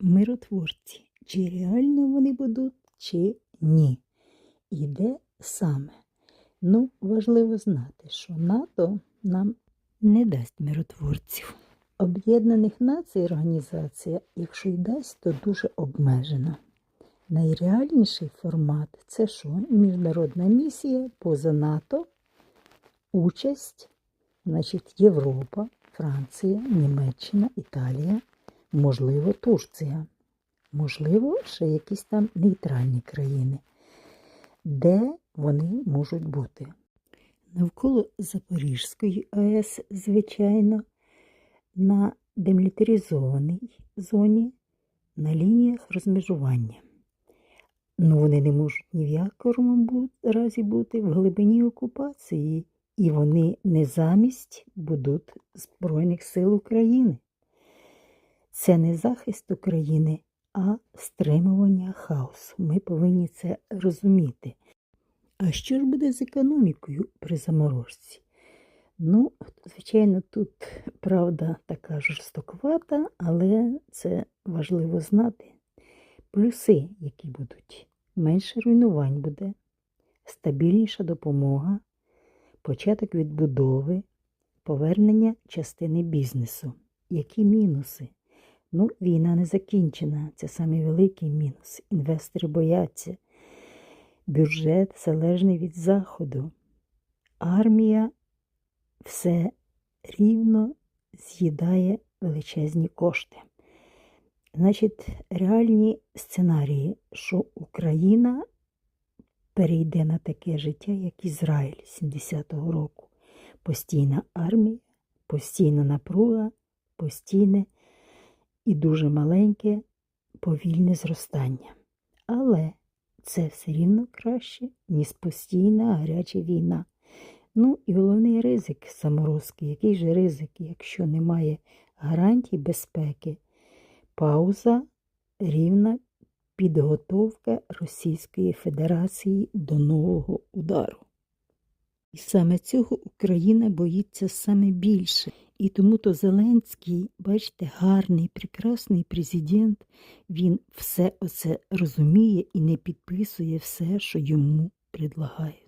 миротворці. Чи реально вони будуть, чи ні. І де саме? Ну, важливо знати, що НАТО нам не дасть миротворців. Об'єднаних Націй організація, якщо й дасть, то дуже обмежена. Найреальніший формат це що? Міжнародна місія поза НАТО, участь, значить, Європа, Франція, Німеччина, Італія, можливо, Турція, можливо, ще якісь там нейтральні країни, де вони можуть бути. Навколо Запорізької АЕС, звичайно, на демілітаризованій зоні, на лініях розмежування. Ну, вони не можуть ні в якому разі бути в глибині окупації, і вони не замість будуть Збройних сил України. Це не захист України, а стримування хаосу. Ми повинні це розуміти. А що ж буде з економікою при заморозці? Ну, звичайно, тут правда така жорстоковата, але це важливо знати. Плюси, які будуть. Менше руйнувань буде, стабільніша допомога, початок відбудови, повернення частини бізнесу. Які мінуси? Ну, війна не закінчена. Це самий великий мінус. Інвестори бояться. Бюджет залежний від заходу. Армія все рівно з'їдає величезні кошти. Значить, реальні сценарії, що Україна перейде на таке життя, як Ізраїль 70-го року. Постійна армія, постійна напруга, постійне і дуже маленьке повільне зростання. Але це все рівно краще, ніж постійна гаряча війна. Ну і головний ризик заморозки. Який же ризик, якщо немає гарантій безпеки? Пауза рівна підготовка Російської Федерації до нового удару. І саме цього Україна боїться саме більше. І тому то Зеленський, бачите, гарний, прекрасний президент, він все оце розуміє і не підписує все, що йому предлагають.